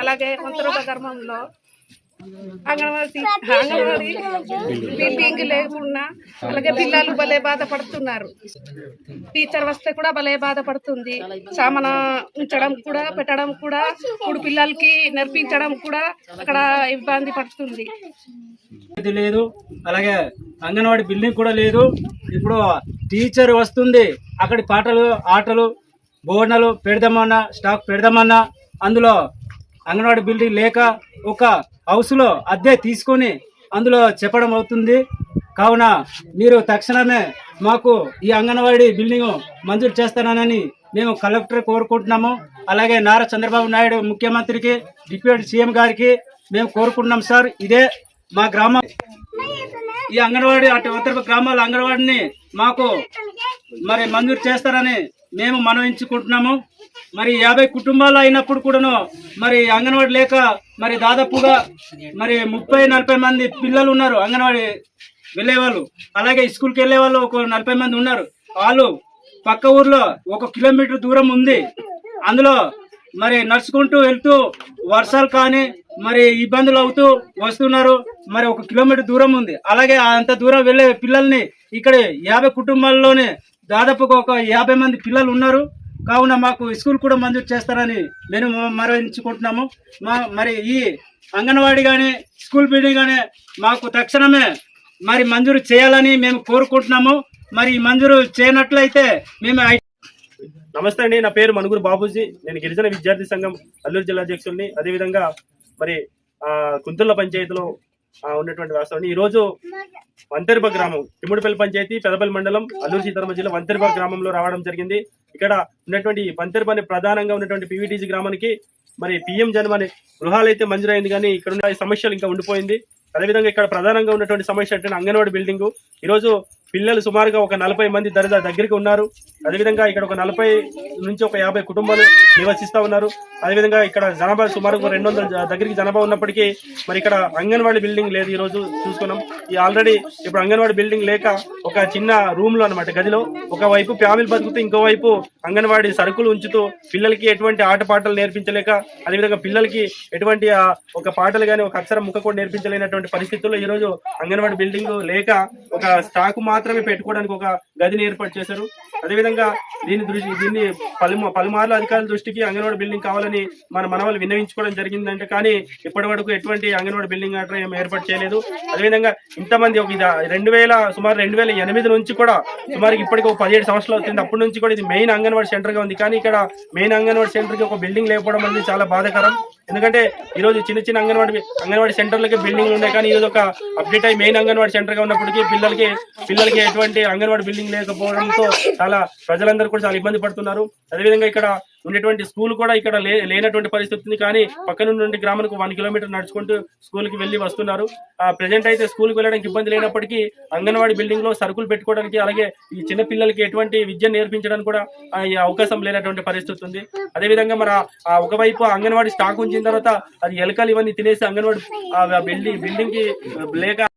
అలాగే వంతరోగ గ్రామంలో అంగన్వాడీ అంగన్వాడీ బిల్డింగ్ లేకుండా అలాగే పిల్లలు భలే బాధపడుతున్నారు. టీచర్ వస్తే కూడా భలే బాధపడుతుంది. సామాన ఉంచడం కూడా పెట్టడం కూడా ఇప్పుడు పిల్లలకి నేర్పించడం కూడా అక్కడ ఇబ్బంది పడుతుంది. ఇది లేదు. అలాగే అంగన్వాడీ బిల్డింగ్ కూడా లేదు. ఇప్పుడు టీచర్ వస్తుంది. అక్కడి పాటలు ఆటలు బోర్నలు పెడదామన్నా స్టాక్ పెడదామన్నా అందులో అంగన్వాడీ బిల్డింగ్ లేక ఒక హౌస్లో అద్దె తీసుకొని అందులో చెప్పడం అవుతుంది. కావున మీరు తక్షణమే మాకు ఈ అంగన్వాడీ బిల్డింగ్ మంజూరు చేస్తానని మేము కలెక్టర్ కోరుకుంటున్నాము. అలాగే నారా చంద్రబాబు నాయుడు ముఖ్యమంత్రికి డిప్యూటీ సీఎం గారికి మేము కోరుకుంటున్నాం సార్. ఇదే మా గ్రామం ఈ అంగన్వాడీ అటు ఉత్తర గ్రామాల అంగన్వాడిని మాకు మరి మంజూరు చేస్తారని మేము మనవించుకుంటున్నాము. మరి యాభై కుటుంబాలు అయినప్పుడు కూడాను మరి అంగన్వాడీ లేక మరి దాదాపుగా మరి ముప్పై నలభై మంది పిల్లలు ఉన్నారు అంగన్వాడీ వెళ్ళేవాళ్ళు. అలాగే స్కూల్కి వెళ్ళే వాళ్ళు ఒక నలభై మంది ఉన్నారు. వాళ్ళు పక్క ఊర్లో ఒక కిలోమీటర్ దూరం ఉంది. అందులో మరి నడుచుకుంటూ వెళ్తూ వర్షాలు కానీ మరి ఇబ్బందులు అవుతూ వస్తున్నారు. మరి ఒక కిలోమీటర్ దూరం ఉంది. అలాగే అంత దూరం వెళ్ళే పిల్లల్ని ఇక్కడ యాభై కుటుంబాల్లోనే దాదాపుగా ఒక యాభై మంది పిల్లలు ఉన్నారు. కావున మాకు స్కూల్ కూడా మంజూరు చేస్తారని మేము మరవించుకుంటున్నాము మా మరి ఈ అంగన్వాడీ కానీ స్కూల్ బిల్డింగ్ కానీ మాకు తక్షణమే మరి మంజూరు చేయాలని మేము కోరుకుంటున్నాము. మరి మంజూరు చేయనట్లయితే మేము నమస్తే అండి నా పేరు మనుగురు బాబూజీ. నేను గిరిజన విద్యార్థి సంఘం అల్లూరు జిల్లా అధ్యక్షుడిని. అదేవిధంగా మరి ఆ, కుంతుర్ల పంచాయతీలో ఉన్నటువంటి వాస్తవాన్ని ఈ రోజు వంతెరిప గ్రామం తిమ్ముడిపల్లి పంచాయతీ పెదపల్లి మండలం అల్లూరు సీతారామ జిల్లా వంతెరిప గ్రామంలో రావడం జరిగింది. ఇక్కడ ఉన్నటువంటి వంతెరబ ప్రధానంగా ఉన్నటువంటి పీవీటీజీ గ్రామానికి మరి పిఎం జన్మ అనే గృహాలు అయితే మంజూరైంది కానీ ఇక్కడ ఉన్న సమస్యలు ఇంకా ఉండిపోయింది. అదేవిధంగా ఇక్కడ ప్రధానంగా ఉన్నటువంటి సమస్య అంటే అంగన్వాడీ బిల్డింగ్. ఈరోజు పిల్లలు సుమారుగా ఒక నలభై మంది దరిదా దగ్గరికి ఉన్నారు. అదేవిధంగా ఇక్కడ ఒక నలభై నుంచి ఒక యాభై కుటుంబాలు నివసిస్తా ఉన్నారు. అదేవిధంగా ఇక్కడ జనాభా సుమారు రెండు వందల దగ్గరికి జనాభా ఉన్నప్పటికీ మరి ఇక్కడ అంగన్వాడీ బిల్డింగ్ లేదు ఈ రోజు చూసుకున్నాం. ఈ ఆల్రెడీ ఇప్పుడు అంగన్వాడీ బిల్డింగ్ లేక ఒక చిన్న రూమ్లో అనమాట గదిలో. ఒక వైపు ఫ్యామిలీ బతుకుతూ ఇంకోవైపు అంగన్వాడీ సరుకులు ఉంచుతూ పిల్లలకి ఎటువంటి ఆటపాటలు నేర్పించలేక అదేవిధంగా పిల్లలకి ఎటువంటి ఒక పాటలు కానీ ఒక అక్షరం ముక్క కూడా నేర్పించలేనటువంటి పరిస్థితుల్లో ఈ రోజు అంగన్వాడీ బిల్డింగ్ లేక ఒక స్టాక్ మాత్రం మాత్రమే పెట్టుకోవడానికి ఒక గదిని ఏర్పాటు చేశారు. అదేవిధంగా దీని దృష్టి దీన్ని పలు పలుమార్లు అధికారుల దృష్టికి అంగన్వాడీ బిల్డింగ్ కావాలని మన మనవలు విన్నవించుకోవడం జరిగిందంటే కానీ ఇప్పటి వరకు ఎటువంటి అంగన్వాడీ బిల్డింగ్ అట్లా ఏం ఏర్పాటు చేయలేదు. అదేవిధంగా ఇంతమంది ఒక రెండు వేల సుమారు రెండు వేల ఎనిమిది నుంచి కూడా సుమారు ఇప్పటికి ఒక పదిహేడు సంవత్సరాలు అవుతుంది. అప్పటి నుంచి కూడా ఇది మెయిన్ అంగన్వాడీ సెంటర్గా ఉంది. కానీ ఇక్కడ మెయిన్ అంగన్వాడీ సెంటర్కి ఒక బిల్డింగ్ లేకపోవడం అనేది చాలా బాధాకరం. ఎందుకంటే ఈ రోజు చిన్న చిన్న అంగన్వాడీ అంగన్వాడీ సెంటర్లకి బిల్డింగ్ ఉన్నాయి. కానీ ఈరోజు ఒక అప్డేట్ అయ్యి మెయిన్ అంగన్వాడీ సెంటర్గా ఉన్నప్పటికీ పిల్లలకి పిల్లలకి ఎటువంటి అంగన్వాడీ బిల్డింగ్ లేకపోవడంతో చాలా ప్రజలందరూ కూడా చాలా ఇబ్బంది పడుతున్నారు. అదేవిధంగా ఇక్కడ ఉండేటువంటి స్కూల్ కూడా ఇక్కడ లే లేనటువంటి పరిస్థితి ఉంది కానీ పక్కన ఉన్నటువంటి గ్రామానికి వన్ కిలోమీటర్ నడుచుకుంటూ స్కూల్కి వెళ్ళి వస్తున్నారు. ఆ ప్రజెంట్ అయితే స్కూల్కి వెళ్ళడానికి ఇబ్బంది లేనప్పటికీ అంగన్వాడీ బిల్డింగ్లో సరుకులు పెట్టుకోవడానికి అలాగే ఈ చిన్న పిల్లలకి ఎటువంటి విద్య నేర్పించడానికి కూడా ఈ అవకాశం లేనటువంటి పరిస్థితి ఉంది. అదేవిధంగా మరి ఒకవైపు అంగన్వాడీ స్టాక్ ఉంచిన తర్వాత అది ఎలకలు ఇవన్నీ తినేసి అంగన్వాడీ బిల్డింగ్ బిల్డింగ్కి లేక